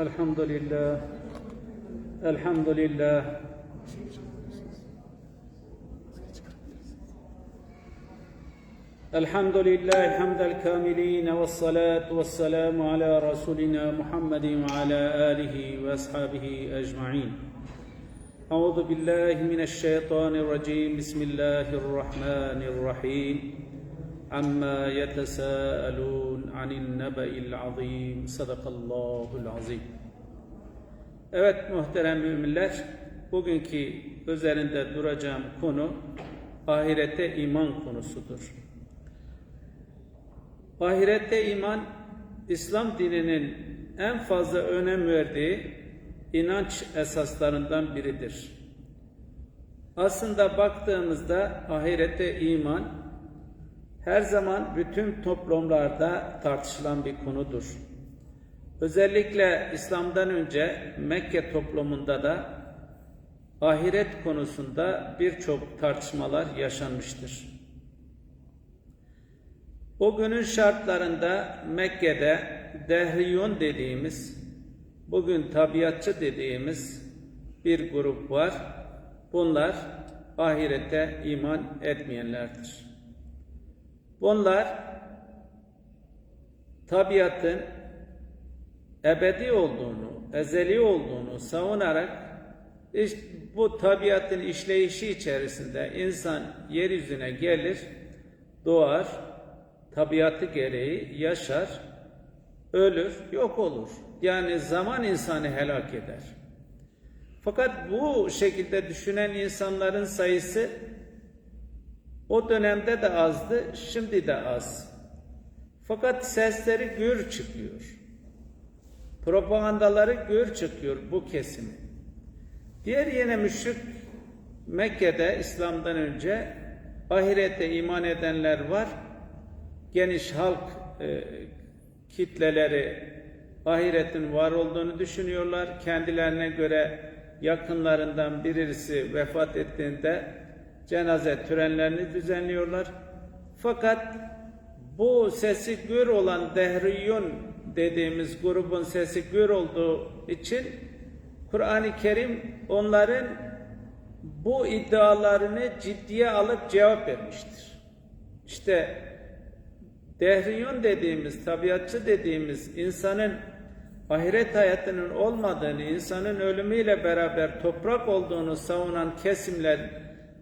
الحمد لله. الحمد لله. الحمد لله حمد الكاملين والصلاة والسلام على رسولنا محمد وعلى آله وأصحابه أجمعين. أعوذ بالله من الشيطان الرجيم. بسم الله الرحمن الرحيم. عما يتساءلون عن النبأ العظيم صدق الله العظيم Evet muhterem müminler, bugünkü üzerinde duracağım konu ahirete iman konusudur. Ahirette iman, İslam dininin en fazla önem verdiği inanç esaslarından biridir. Aslında baktığımızda ahirete iman her zaman bütün toplumlarda tartışılan bir konudur. Özellikle İslam'dan önce Mekke toplumunda da ahiret konusunda birçok tartışmalar yaşanmıştır. O günün şartlarında Mekke'de Dehriyun dediğimiz, bugün tabiatçı dediğimiz bir grup var. Bunlar ahirete iman etmeyenlerdir. Bunlar tabiatın ebedi olduğunu, ezeli olduğunu savunarak işte bu tabiatın işleyişi içerisinde insan yeryüzüne gelir, doğar, tabiatı gereği yaşar, ölür, yok olur. Yani zaman insanı helak eder. Fakat bu şekilde düşünen insanların sayısı o dönemde de azdı, şimdi de az. Fakat sesleri gür çıkıyor. Propagandaları gür çıkıyor bu kesimi. Diğer yine müşrik Mekke'de İslam'dan önce ahirete iman edenler var. Geniş halk e, kitleleri ahiretin var olduğunu düşünüyorlar. Kendilerine göre yakınlarından birisi vefat ettiğinde cenaze törenlerini düzenliyorlar. Fakat bu sesi gür olan Dehriyun dediğimiz grubun sesi gür olduğu için Kur'an-ı Kerim onların bu iddialarını ciddiye alıp cevap vermiştir. İşte Dehriyun dediğimiz, tabiatçı dediğimiz insanın ahiret hayatının olmadığını, insanın ölümüyle beraber toprak olduğunu savunan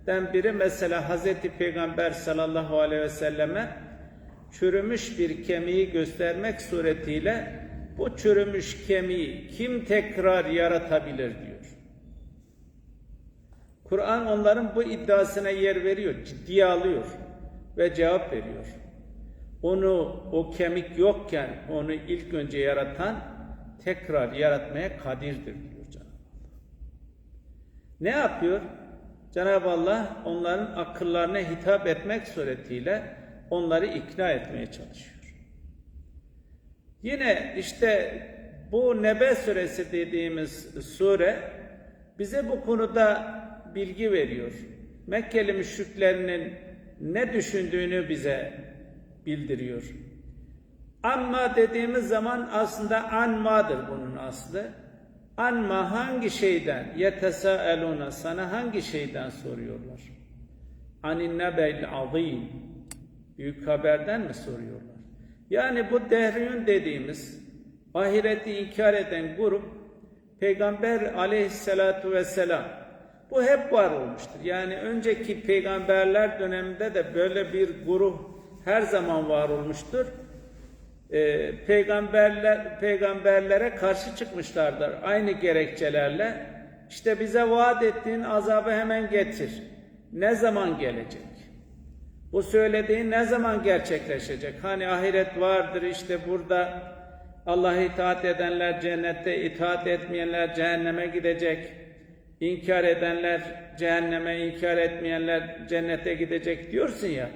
kesimlerden biri mesela Hazreti Peygamber sallallahu aleyhi ve selleme çürümüş bir kemiği göstermek suretiyle bu çürümüş kemiği kim tekrar yaratabilir diyor. Kur'an onların bu iddiasına yer veriyor, ciddiye alıyor ve cevap veriyor. Onu o kemik yokken onu ilk önce yaratan tekrar yaratmaya kadirdir diyor Allah. Ne yapıyor? Cenab-ı Allah onların akıllarına hitap etmek suretiyle onları ikna etmeye çalışıyor. Yine işte bu Nebe suresi dediğimiz sure bize bu konuda bilgi veriyor. Mekkeli müşriklerinin ne düşündüğünü bize bildiriyor. Anma dediğimiz zaman aslında anmadır bunun aslı. Anma hangi şeyden? Yetesaeluna sana hangi şeyden soruyorlar? Anin nebel azim. Büyük haberden mi soruyorlar? Yani bu dehriyun dediğimiz ahireti inkar eden grup Peygamber aleyhissalatu vesselam bu hep var olmuştur. Yani önceki peygamberler döneminde de böyle bir grup her zaman var olmuştur. Ee, peygamberler peygamberlere karşı çıkmışlardır aynı gerekçelerle. İşte bize vaat ettiğin azabı hemen getir. Ne zaman gelecek? Bu söylediğin ne zaman gerçekleşecek? Hani ahiret vardır işte burada Allah'a itaat edenler cennette, itaat etmeyenler cehenneme gidecek. İnkar edenler cehenneme, inkar etmeyenler cennete gidecek diyorsun ya.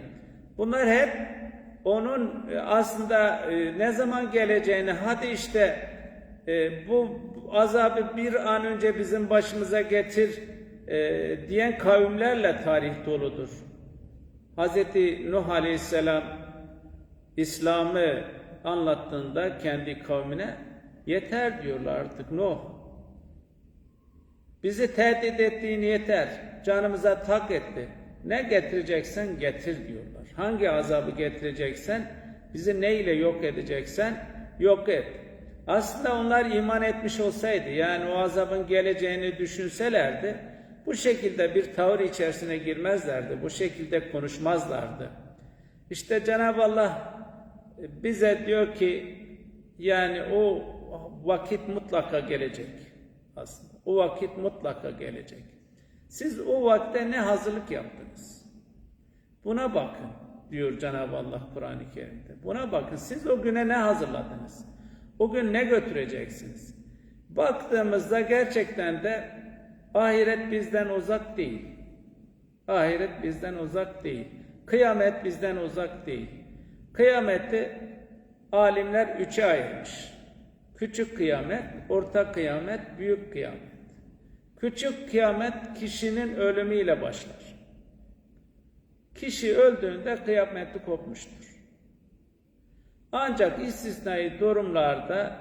Bunlar hep onun aslında e, ne zaman geleceğini, hadi işte e, bu azabı bir an önce bizim başımıza getir e, diyen kavimlerle tarih doludur. Hz. Nuh Aleyhisselam İslam'ı anlattığında kendi kavmine yeter diyorlar artık Nuh. Bizi tehdit ettiğin yeter. Canımıza tak etti. Ne getireceksen getir diyorlar. Hangi azabı getireceksen, bizi ne ile yok edeceksen yok et. Aslında onlar iman etmiş olsaydı, yani o azabın geleceğini düşünselerdi, bu şekilde bir tavır içerisine girmezlerdi, bu şekilde konuşmazlardı. İşte Cenab-ı Allah bize diyor ki, yani o vakit mutlaka gelecek aslında. O vakit mutlaka gelecek. Siz o vakte ne hazırlık yaptınız? Buna bakın diyor Cenab-ı Allah Kur'an-ı Kerim'de. Buna bakın. Siz o güne ne hazırladınız? O gün ne götüreceksiniz? Baktığımızda gerçekten de ahiret bizden uzak değil. Ahiret bizden uzak değil. Kıyamet bizden uzak değil. Kıyameti alimler üçe ayırmış. Küçük kıyamet, orta kıyamet, büyük kıyamet. Küçük kıyamet kişinin ölümüyle başlar. Kişi öldüğünde kıyameti kopmuştur. Ancak istisnai durumlarda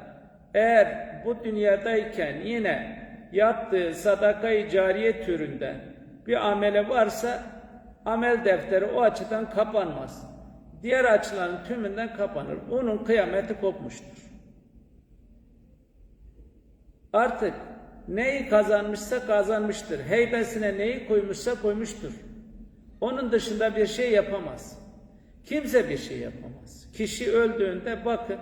eğer bu dünyadayken yine yaptığı sadakayı cariye türünden bir amele varsa amel defteri o açıdan kapanmaz. Diğer açıların tümünden kapanır. Onun kıyameti kopmuştur. Artık neyi kazanmışsa kazanmıştır. Heybesine neyi koymuşsa koymuştur. Onun dışında bir şey yapamaz. Kimse bir şey yapamaz. Kişi öldüğünde bakın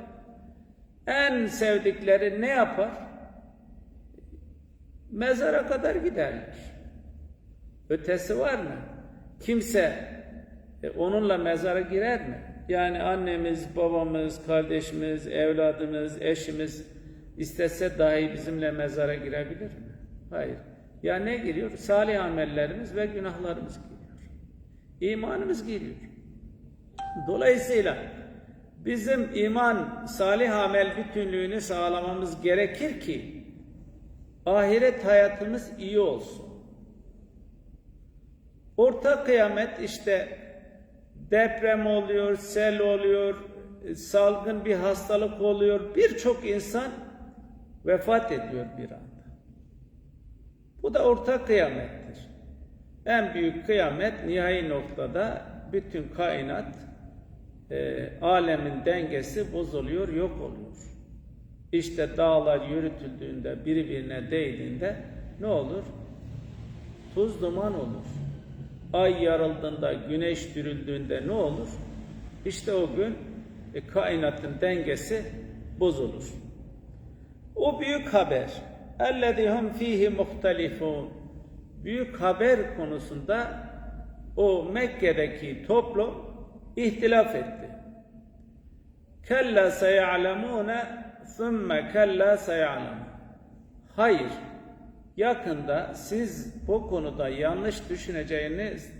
en sevdikleri ne yapar? Mezara kadar giderler. Ötesi var mı? Kimse e, onunla mezara girer mi? Yani annemiz, babamız, kardeşimiz, evladımız, eşimiz istese dahi bizimle mezara girebilir mi? Hayır. Ya ne giriyor? Salih amellerimiz ve günahlarımız giriyor. İmanımız giriyor. Dolayısıyla bizim iman, salih amel bütünlüğünü sağlamamız gerekir ki ahiret hayatımız iyi olsun. Orta kıyamet işte deprem oluyor, sel oluyor, salgın bir hastalık oluyor. Birçok insan vefat ediyor bir anda. Bu da orta kıyamettir. En büyük kıyamet nihai noktada bütün kainat e, alemin dengesi bozuluyor, yok oluyor. İşte dağlar yürütüldüğünde, birbirine değdiğinde ne olur? Tuz duman olur. Ay yarıldığında, güneş dürüldüğünde ne olur? İşte o gün e, kainatın dengesi bozulur. O büyük haber. اَلَّذِي هُمْ ف۪يهِ مُخْتَلِفُونَ Büyük haber konusunda o Mekke'deki toplum ihtilaf etti. Kella seyalemune thumme kella seyalemun. Hayır, yakında siz bu konuda yanlış düşüneceğiniz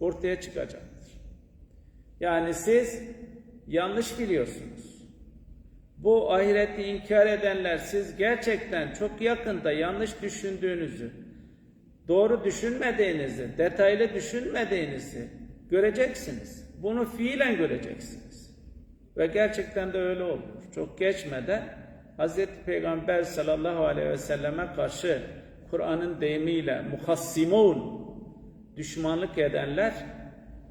ortaya çıkacaktır. Yani siz yanlış biliyorsunuz. Bu ahireti inkar edenler siz gerçekten çok yakında yanlış düşündüğünüzü, doğru düşünmediğinizi, detaylı düşünmediğinizi göreceksiniz. Bunu fiilen göreceksiniz. Ve gerçekten de öyle olur. Çok geçmeden Hz. Peygamber sallallahu aleyhi ve selleme karşı Kur'an'ın deyimiyle muhassimun düşmanlık edenler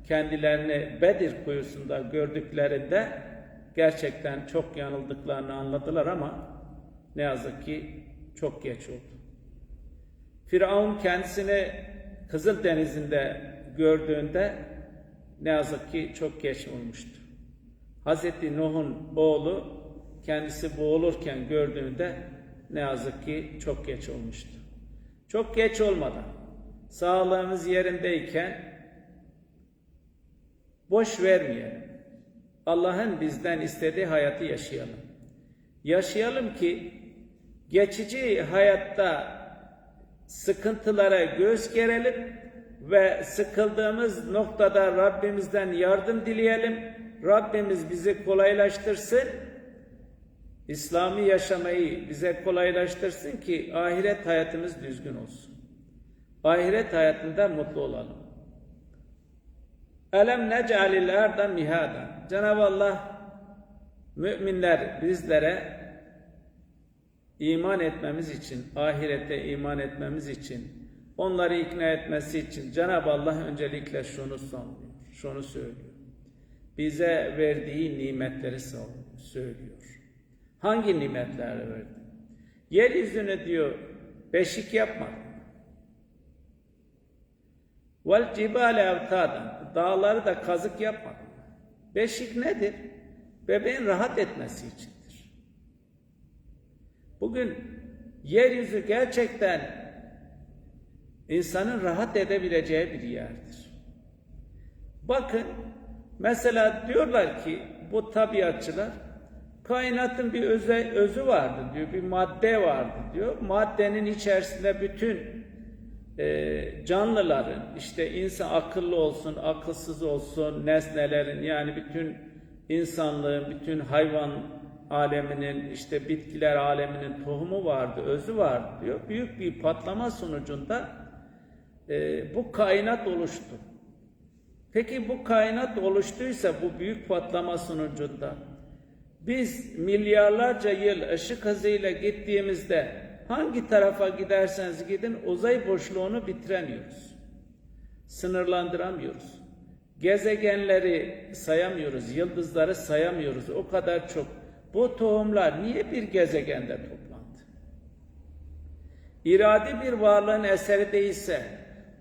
kendilerini Bedir kuyusunda gördüklerinde gerçekten çok yanıldıklarını anladılar ama ne yazık ki çok geç oldu. Firavun kendisini Kızıl Denizi'nde gördüğünde ne yazık ki çok geç olmuştu. Hazreti Nuh'un oğlu kendisi boğulurken gördüğünde ne yazık ki çok geç olmuştu. Çok geç olmadan sağlığımız yerindeyken boş vermeyelim. Allah'ın bizden istediği hayatı yaşayalım. Yaşayalım ki geçici hayatta sıkıntılara göz gerelim ve sıkıldığımız noktada Rabbimizden yardım dileyelim. Rabbimiz bizi kolaylaştırsın. İslami yaşamayı bize kolaylaştırsın ki ahiret hayatımız düzgün olsun. Ahiret hayatında mutlu olalım. Elem nec'alil erda mihada. Cenab-ı Allah müminler bizlere iman etmemiz için, ahirete iman etmemiz için, onları ikna etmesi için Cenab-ı Allah öncelikle şunu sanıyor, şunu söylüyor. Bize verdiği nimetleri söylüyor. Hangi nimetleri verdi? Yeryüzünü diyor beşik yapmadı. Vel cibale evtadan. Dağları da kazık yapmadı. Beşik nedir? Bebeğin rahat etmesi içindir. Bugün yeryüzü gerçekten insanın rahat edebileceği bir yerdir. Bakın mesela diyorlar ki bu tabiatçılar kainatın bir öze, özü vardı diyor, bir madde vardı diyor. Maddenin içerisinde bütün e, canlıların işte insan akıllı olsun, akılsız olsun, nesnelerin yani bütün insanlığın, bütün hayvan aleminin, işte bitkiler aleminin tohumu vardı, özü vardı diyor. Büyük bir patlama sonucunda e, bu kainat oluştu. Peki bu kainat oluştuysa bu büyük patlama sonucunda biz milyarlarca yıl ışık hızıyla gittiğimizde hangi tarafa giderseniz gidin uzay boşluğunu bitiremiyoruz. Sınırlandıramıyoruz. Gezegenleri sayamıyoruz, yıldızları sayamıyoruz. O kadar çok. Bu tohumlar niye bir gezegende toplandı? İradi bir varlığın eseri değilse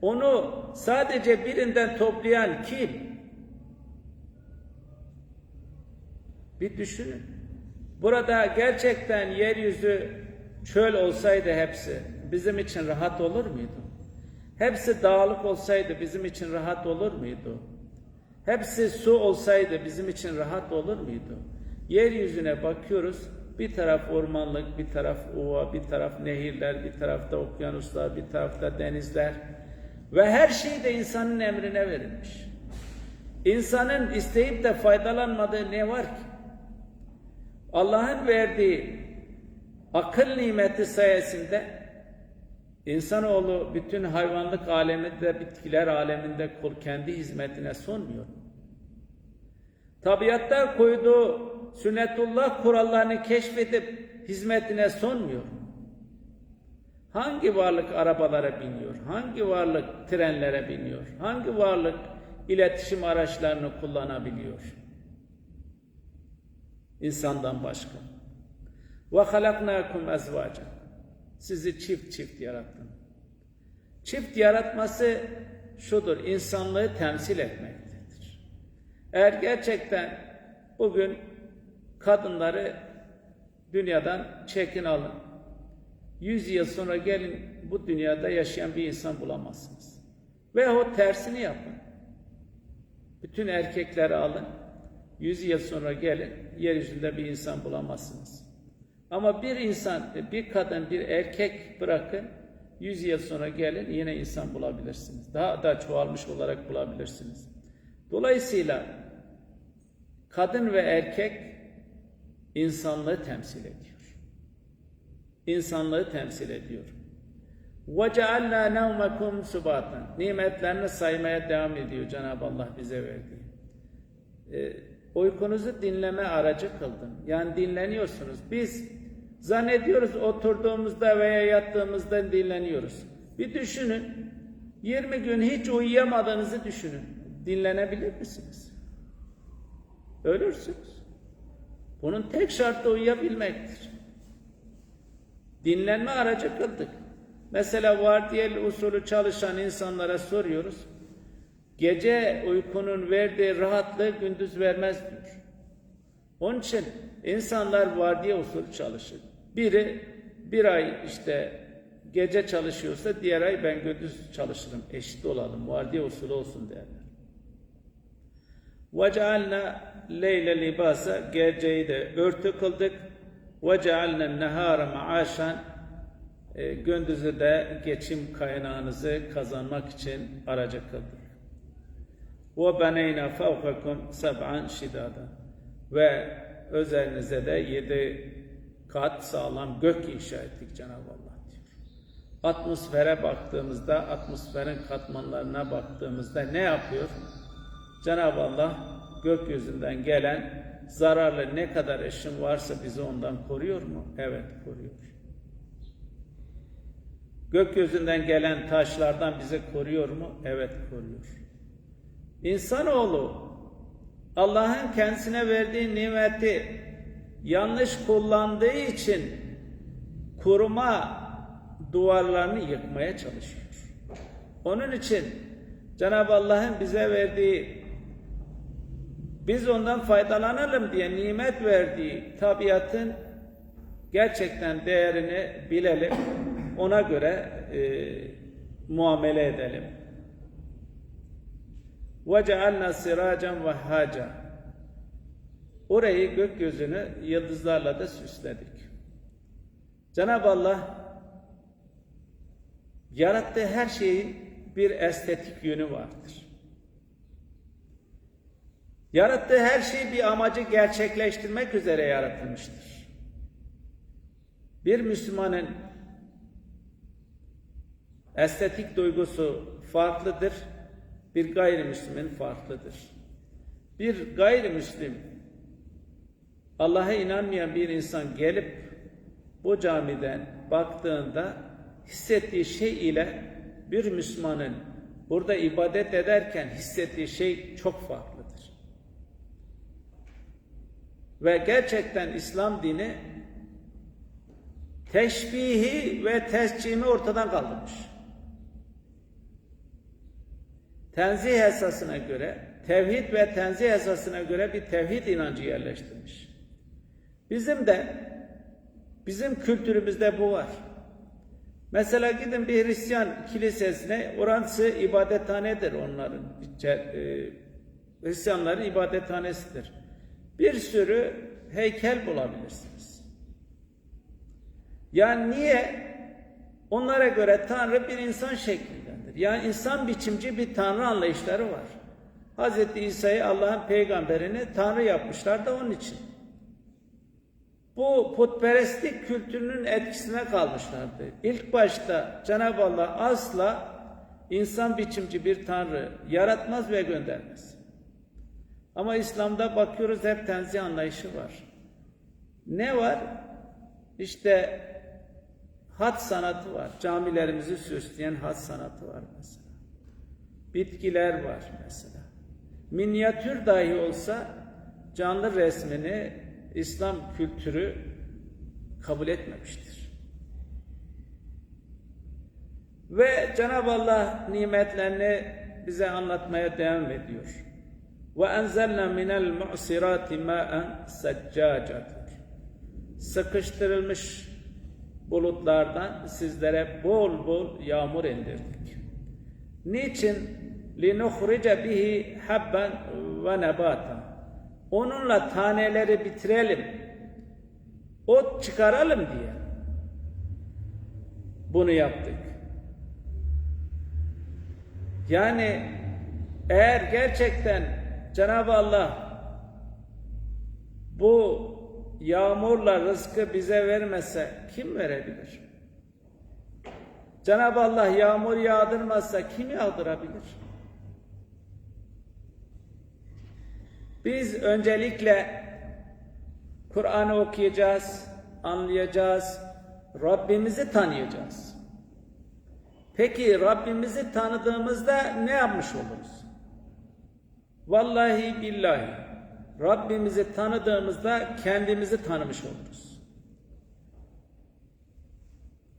onu sadece birinden toplayan kim? Bir düşünün. Burada gerçekten yeryüzü çöl olsaydı hepsi bizim için rahat olur muydu? Hepsi dağlık olsaydı bizim için rahat olur muydu? Hepsi su olsaydı bizim için rahat olur muydu? Yeryüzüne bakıyoruz. Bir taraf ormanlık, bir taraf ova, bir taraf nehirler, bir tarafta okyanuslar, bir tarafta denizler. Ve her şey de insanın emrine verilmiş. İnsanın isteyip de faydalanmadığı ne var ki? Allah'ın verdiği akıl nimeti sayesinde insanoğlu bütün hayvanlık aleminde, bitkiler aleminde kendi hizmetine sunmuyor. Tabiatta koyduğu sünnetullah kurallarını keşfedip hizmetine sunmuyor. Hangi varlık arabalara biniyor? Hangi varlık trenlere biniyor? Hangi varlık iletişim araçlarını kullanabiliyor? İnsandan başka. Ve halaknakum ezvaca. Sizi çift çift yarattım. Çift yaratması şudur, insanlığı temsil etmektedir. Eğer gerçekten bugün kadınları dünyadan çekin alın. Yüz yıl sonra gelin bu dünyada yaşayan bir insan bulamazsınız. Veyahut tersini yapın. Bütün erkekleri alın. Yüz yıl sonra gelin yeryüzünde bir insan bulamazsınız. Ama bir insan, bir kadın, bir erkek bırakın, yüz yıl sonra gelin yine insan bulabilirsiniz. Daha da çoğalmış olarak bulabilirsiniz. Dolayısıyla kadın ve erkek insanlığı temsil ediyor. İnsanlığı temsil ediyor. وَجَعَلْنَا نَوْمَكُمْ سُبَاتًا Nimetlerini saymaya devam ediyor Cenab-ı Allah bize verdiği. Ee, uykunuzu dinleme aracı kıldım. Yani dinleniyorsunuz. Biz zannediyoruz oturduğumuzda veya yattığımızda dinleniyoruz. Bir düşünün. 20 gün hiç uyuyamadığınızı düşünün. Dinlenebilir misiniz? Ölürsünüz. Bunun tek şartı uyuyabilmektir. Dinlenme aracı kıldık. Mesela vardiyel usulü çalışan insanlara soruyoruz. Gece uykunun verdiği rahatlığı gündüz vermez diyor. Onun için insanlar vardiya usulü çalışır. Biri bir ay işte gece çalışıyorsa diğer ay ben gündüz çalışırım. Eşit olalım. Vardiya usulü olsun derler. وَجَعَلْنَا leyle libasa Geceyi de örtü kıldık. وَجَعَلْنَا النَّهَارَ مَعَاشًا e, gündüzü de geçim kaynağınızı kazanmak için aracı kıldık. وَبَنَيْنَا فَوْقَكُمْ سَبْعًا شِدَادًا Ve üzerinize de yedi kat sağlam gök inşa ettik Cenab-ı Allah diyor. Atmosfere baktığımızda, atmosferin katmanlarına baktığımızda ne yapıyor? Cenab-ı Allah gökyüzünden gelen zararlı ne kadar ışın varsa bizi ondan koruyor mu? Evet koruyor. Gökyüzünden gelen taşlardan bizi koruyor mu? Evet koruyor. İnsanoğlu Allah'ın kendisine verdiği nimeti yanlış kullandığı için koruma duvarlarını yıkmaya çalışıyor. Onun için Cenab-ı Allah'ın bize verdiği biz ondan faydalanalım diye nimet verdiği tabiatın gerçekten değerini bilelim. Ona göre e, muamele edelim. وَجَعَلْنَا سِرَاجًا وَهَّاجًا Orayı gökyüzünü yıldızlarla da süsledik. Cenab-ı Allah yarattığı her şeyin bir estetik yönü vardır. Yarattığı her şey bir amacı gerçekleştirmek üzere yaratılmıştır. Bir Müslümanın estetik duygusu farklıdır, bir gayrimüslimin farklıdır. Bir gayrimüslim Allah'a inanmayan bir insan gelip bu camiden baktığında hissettiği şey ile bir Müslümanın burada ibadet ederken hissettiği şey çok farklıdır. Ve gerçekten İslam dini teşbihi ve tescimi ortadan kaldırmış. Tenzih esasına göre, tevhid ve tenzih esasına göre bir tevhid inancı yerleştirmiş. Bizim de, bizim kültürümüzde bu var. Mesela gidin bir Hristiyan kilisesine, orası ibadethanedir onların. E, Hristiyanların ibadethanesidir. Bir sürü heykel bulabilirsiniz. Yani niye? Onlara göre Tanrı bir insan şeklindendir. Yani insan biçimci bir Tanrı anlayışları var. Hz. İsa'yı Allah'ın peygamberini Tanrı yapmışlar da onun için. Bu putperestlik kültürünün etkisine kalmışlardı. İlk başta Cenab-ı Allah asla insan biçimci bir Tanrı yaratmaz ve göndermez. Ama İslam'da bakıyoruz hep tenzih anlayışı var. Ne var? İşte hat sanatı var. Camilerimizi süsleyen hat sanatı var mesela. Bitkiler var mesela. Minyatür dahi olsa canlı resmini İslam kültürü kabul etmemiştir. Ve Cenab-ı Allah nimetlerini bize anlatmaya devam ediyor. Ve enzelna minel mu'sirati ma'en seccacatuk. Sıkıştırılmış bulutlardan sizlere bol bol yağmur indirdik. Niçin? لِنُخْرِجَ bihi habben ve nebata. Onunla taneleri bitirelim. Ot çıkaralım diye. Bunu yaptık. Yani eğer gerçekten Cenab-ı Allah bu yağmurla rızkı bize vermese kim verebilir? Cenab-ı Allah yağmur yağdırmazsa kim yağdırabilir? Biz öncelikle Kur'an'ı okuyacağız, anlayacağız, Rabbimizi tanıyacağız. Peki Rabbimizi tanıdığımızda ne yapmış oluruz? Vallahi billahi Rabbimizi tanıdığımızda kendimizi tanımış oluruz.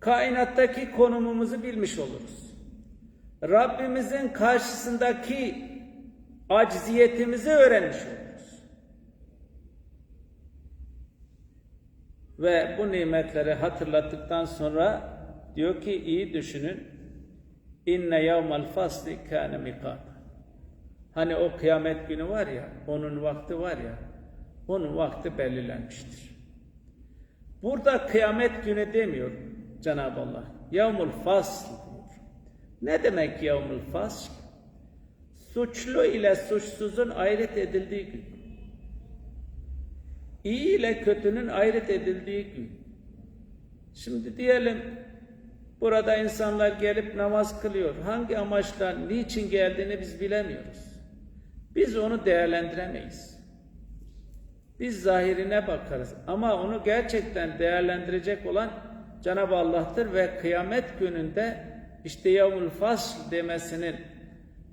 Kainattaki konumumuzu bilmiş oluruz. Rabbimizin karşısındaki acziyetimizi öğrenmiş oluruz. Ve bu nimetleri hatırlattıktan sonra diyor ki iyi düşünün. İnne yevmel fasli kâne mikâta. Hani o kıyamet günü var ya, onun vakti var ya, onun vakti belirlenmiştir. Burada kıyamet günü demiyor Cenab-ı Allah. Yevmul fasl diyor. Ne demek yevmul fasl? Suçlu ile suçsuzun ayrıt edildiği gün. İyi ile kötünün ayrıt edildiği gün. Şimdi diyelim burada insanlar gelip namaz kılıyor. Hangi amaçla, niçin geldiğini biz bilemiyoruz. Biz onu değerlendiremeyiz. Biz zahirine bakarız ama onu gerçekten değerlendirecek olan Cenab-ı Allah'tır ve kıyamet gününde işte yevmül fasl demesinin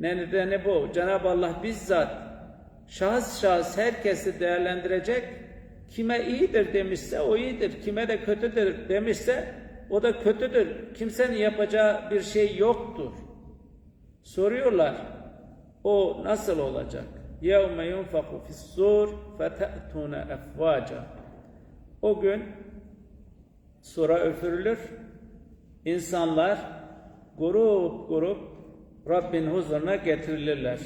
nedeni bu. Cenab-ı Allah bizzat şahıs şahıs herkesi değerlendirecek. Kime iyidir demişse o iyidir. Kime de kötüdür demişse o da kötüdür. Kimsenin yapacağı bir şey yoktur. Soruyorlar. O nasıl olacak? يَوْمَ يُنْفَقُ فِي السُّورِ فَتَأْتُونَ اَفْوَاجًا O gün sura öfürülür. İnsanlar grup grup Rabbin huzuruna getirilirler.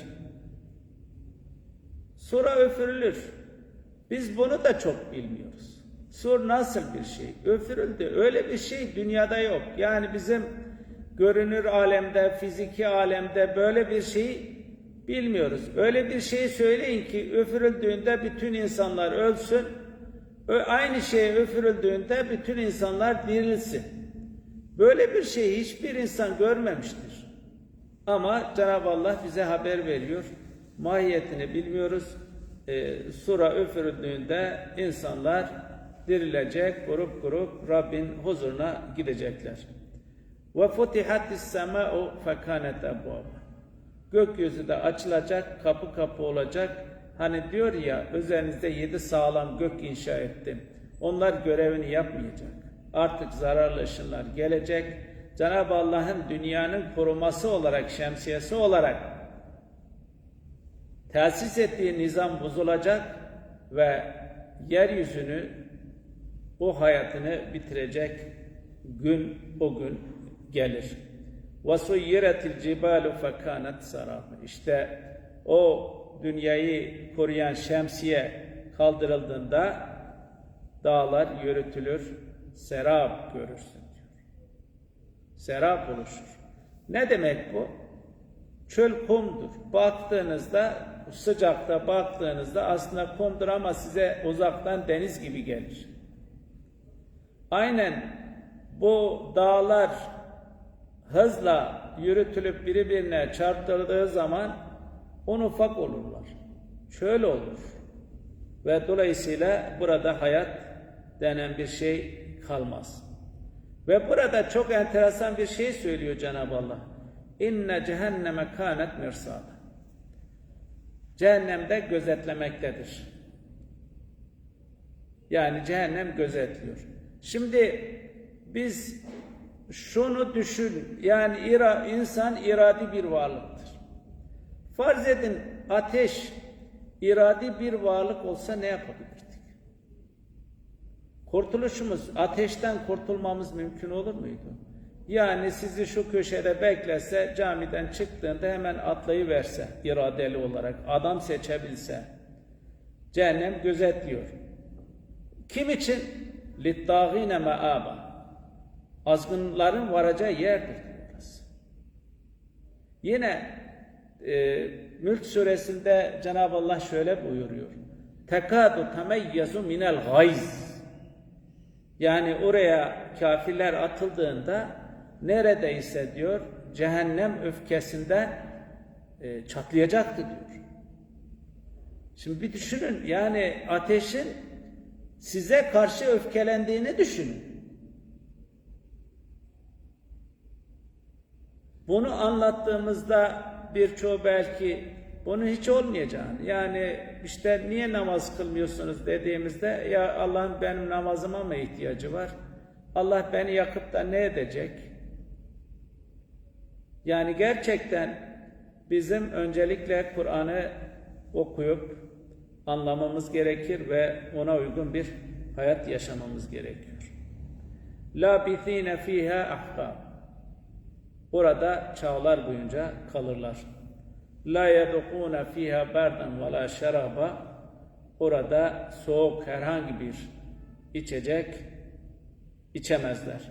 Sura öfürülür. Biz bunu da çok bilmiyoruz. Sur nasıl bir şey? Öfürüldü. Öyle bir şey dünyada yok. Yani bizim görünür alemde, fiziki alemde böyle bir şey bilmiyoruz. Öyle bir şey söyleyin ki öfürüldüğünde bütün insanlar ölsün. Aynı şey öfürüldüğünde bütün insanlar dirilsin. Böyle bir şey hiçbir insan görmemiştir. Ama Cenab-ı Allah bize haber veriyor. Mahiyetini bilmiyoruz. Ee, sura üfürüldüğünde insanlar dirilecek, grup grup Rabbin huzuruna gidecekler. Ve futihatis sema'u fekanet ebvaba. Gökyüzü de açılacak, kapı kapı olacak. Hani diyor ya, üzerinizde yedi sağlam gök inşa ettim. Onlar görevini yapmayacak. Artık zararlı ışınlar gelecek. Cenab-ı Allah'ın dünyanın koruması olarak, şemsiyesi olarak tesis ettiği nizam bozulacak ve yeryüzünü o hayatını bitirecek gün o gün gelir. وَسُيِّرَتِ الْجِبَالُ فَكَانَتْ سَرَابًا İşte o dünyayı koruyan şemsiye kaldırıldığında dağlar yürütülür, serap görürsün diyor. Serap oluşur. Ne demek bu? Çöl kumdur. Baktığınızda sıcakta baktığınızda aslında kumdur ama size uzaktan deniz gibi gelir. Aynen bu dağlar hızla yürütülüp birbirine çarptırdığı zaman on ufak olurlar. Çöl olur. Ve dolayısıyla burada hayat denen bir şey kalmaz. Ve burada çok enteresan bir şey söylüyor Cenab-ı Allah. İnne cehenneme kânet mirsâda. Cehennemde gözetlemektedir. Yani cehennem gözetliyor. Şimdi biz şunu düşün, yani ira, insan iradi bir varlıktır. Farz edin ateş iradi bir varlık olsa ne yapabilirdik? Kurtuluşumuz, ateşten kurtulmamız mümkün olur muydu? Yani sizi şu köşede beklese, camiden çıktığında hemen atlayıverse, iradeli olarak, adam seçebilse, cehennem gözetliyor. Kim için? لِلطَّاغِينَ مَآبًا Azgınların varacağı yerdir burası. Yine e, Mülk suresinde Cenab-ı Allah şöyle buyuruyor. Tekadu temeyyezu minel gayz. yani oraya kafirler atıldığında neredeyse diyor cehennem öfkesinden e, çatlayacaktı diyor. Şimdi bir düşünün yani ateşin size karşı öfkelendiğini düşünün. Bunu anlattığımızda birçoğu belki bunun hiç olmayacağını yani işte niye namaz kılmıyorsunuz dediğimizde ya Allah'ın benim namazıma mı ihtiyacı var? Allah beni yakıp da ne edecek? Yani gerçekten bizim öncelikle Kur'an'ı okuyup anlamamız gerekir ve ona uygun bir hayat yaşamamız gerekiyor. La bithine fiha ahkam. Orada çağlar boyunca kalırlar. La yedukuna fiha berden ve la şeraba. Orada soğuk herhangi bir içecek içemezler.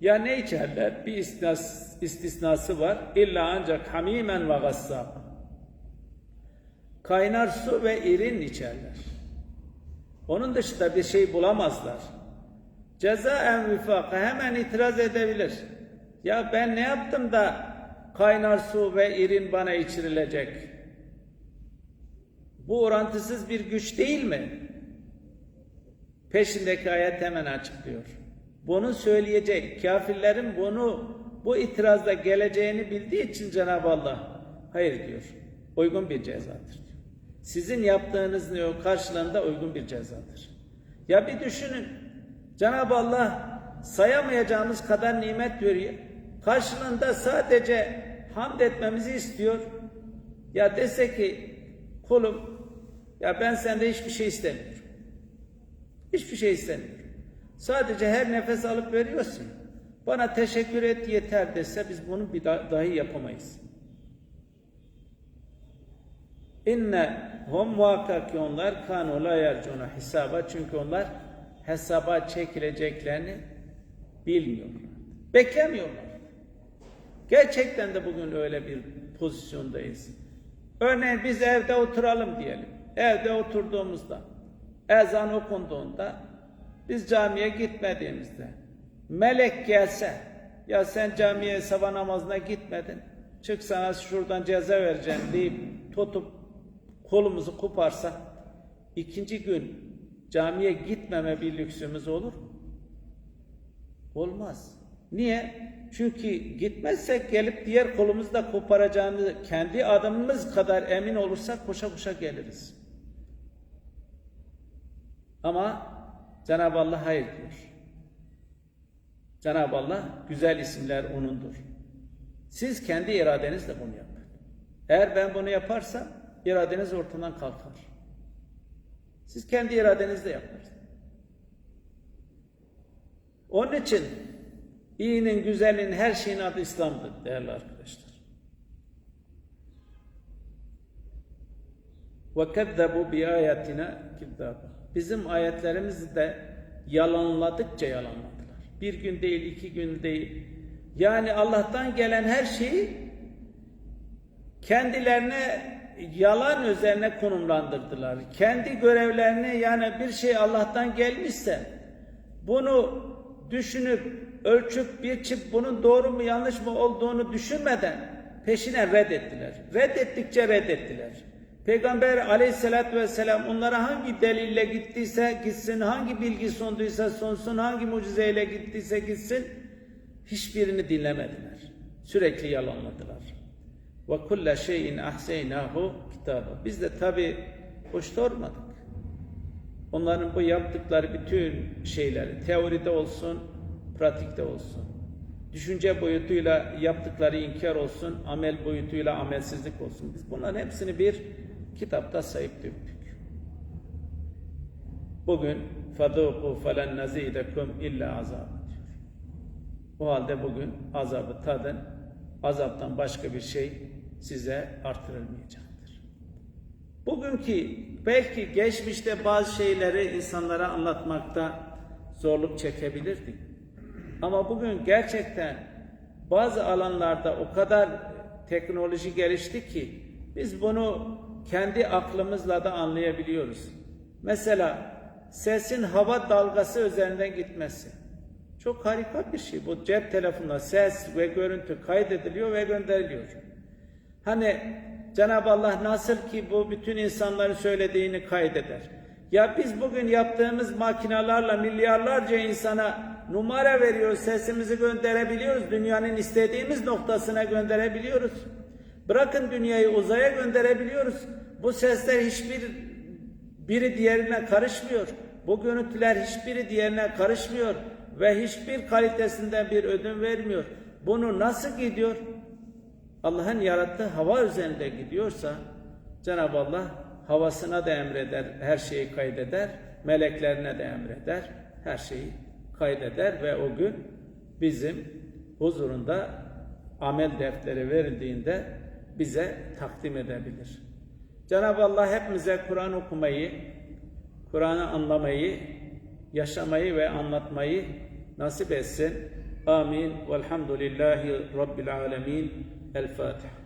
Ya ne içerler? Bir istisnas, istisnası var. İlla ancak hamimen ve gassab. Kaynar su ve irin içerler. Onun dışında bir şey bulamazlar. Ceza en vifaka hemen itiraz edebilir. Ya ben ne yaptım da kaynar su ve irin bana içirilecek? Bu orantısız bir güç değil mi? Peşindeki ayet hemen açıklıyor. bunu söyleyecek, kafirlerin bunu bu itirazda geleceğini bildiği için Cenab-ı Allah hayır diyor. Uygun bir cezadır. Sizin yaptığınız diyor karşılığında uygun bir cezadır. Ya bir düşünün. Cenab-ı Allah sayamayacağımız kadar nimet veriyor. Karşılığında sadece hamd etmemizi istiyor. Ya dese ki kulum ya ben sende hiçbir şey istemiyorum. Hiçbir şey istemiyorum. Sadece her nefes alıp veriyorsun. Bana teşekkür et yeter dese biz bunu bir da- dahi yapamayız. İnne hum muhakkak ki onlar kanu la yercuna hesaba çünkü onlar hesaba çekileceklerini bilmiyorlar. Beklemiyorlar. Gerçekten de bugün öyle bir pozisyondayız. Örneğin biz evde oturalım diyelim. Evde oturduğumuzda ezan okunduğunda biz camiye gitmediğimizde melek gelse ya sen camiye sabah namazına gitmedin çık sana şuradan ceza vereceğim deyip tutup kolumuzu koparsa ikinci gün camiye gitmeme bir lüksümüz olur? Olmaz. Niye? Çünkü gitmezsek gelip diğer kolumuzu da koparacağını kendi adımımız kadar emin olursak koşa koşa geliriz. Ama Cenab-ı Allah hayır diyor. Cenab-ı Allah güzel isimler O'nundur. Siz kendi iradenizle bunu yapın. Eğer ben bunu yaparsam iradeniz ortadan kalkar. Siz kendi iradenizle yaparsınız. Onun için iyinin, güzelin, her şeyin adı İslam'dır değerli arkadaşlar. وَكَذَّبُوا بِآيَاتِنَا كِذَّابًا Bizim ayetlerimizi de yalanladıkça yalanladılar. Bir gün değil, iki gün değil. Yani Allah'tan gelen her şeyi kendilerine yalan üzerine konumlandırdılar. Kendi görevlerini yani bir şey Allah'tan gelmişse bunu düşünüp ölçüp biçip bunun doğru mu yanlış mı olduğunu düşünmeden peşine reddettiler. Reddettikçe reddettiler. Peygamber aleyhissalatü vesselam onlara hangi delille gittiyse gitsin, hangi bilgi sunduysa sunsun, hangi mucizeyle gittiyse gitsin, hiçbirini dinlemediler. Sürekli yalanladılar. Ve kulle şeyin ahseynahu kitabı. Biz de tabi boş durmadık. Onların bu yaptıkları bütün şeyleri, teoride olsun, pratikte olsun, düşünce boyutuyla yaptıkları inkar olsun, amel boyutuyla amelsizlik olsun. Biz bunların hepsini bir kitapta sayıp döktük. Bugün فَذُوقُوا فَلَنْ نَزِيدَكُمْ illa azab diyor. O halde bugün azabı tadın, azaptan başka bir şey size artırılmayacaktır. Bugünkü belki geçmişte bazı şeyleri insanlara anlatmakta zorluk çekebilirdik. Ama bugün gerçekten bazı alanlarda o kadar teknoloji gelişti ki biz bunu kendi aklımızla da anlayabiliyoruz. Mesela sesin hava dalgası üzerinden gitmesi. Çok harika bir şey. Bu cep telefonunda ses ve görüntü kaydediliyor ve gönderiliyor. Hani Cenab-ı Allah nasıl ki bu bütün insanların söylediğini kaydeder. Ya biz bugün yaptığımız makinalarla milyarlarca insana numara veriyoruz, sesimizi gönderebiliyoruz. Dünyanın istediğimiz noktasına gönderebiliyoruz. Bırakın dünyayı uzaya gönderebiliyoruz. Bu sesler hiçbir biri diğerine karışmıyor. Bu görüntüler hiçbiri diğerine karışmıyor ve hiçbir kalitesinden bir ödün vermiyor. Bunu nasıl gidiyor? Allah'ın yarattığı hava üzerinde gidiyorsa Cenab-ı Allah havasına da emreder, her şeyi kaydeder, meleklerine de emreder, her şeyi kaydeder ve o gün bizim huzurunda amel defteri verildiğinde bize takdim edebilir. Cenab-ı Allah hepimize Kur'an okumayı, Kur'an'ı anlamayı, yaşamayı ve anlatmayı nasip etsin. Amin. Velhamdülillahi Rabbil alemin. El Fatiha.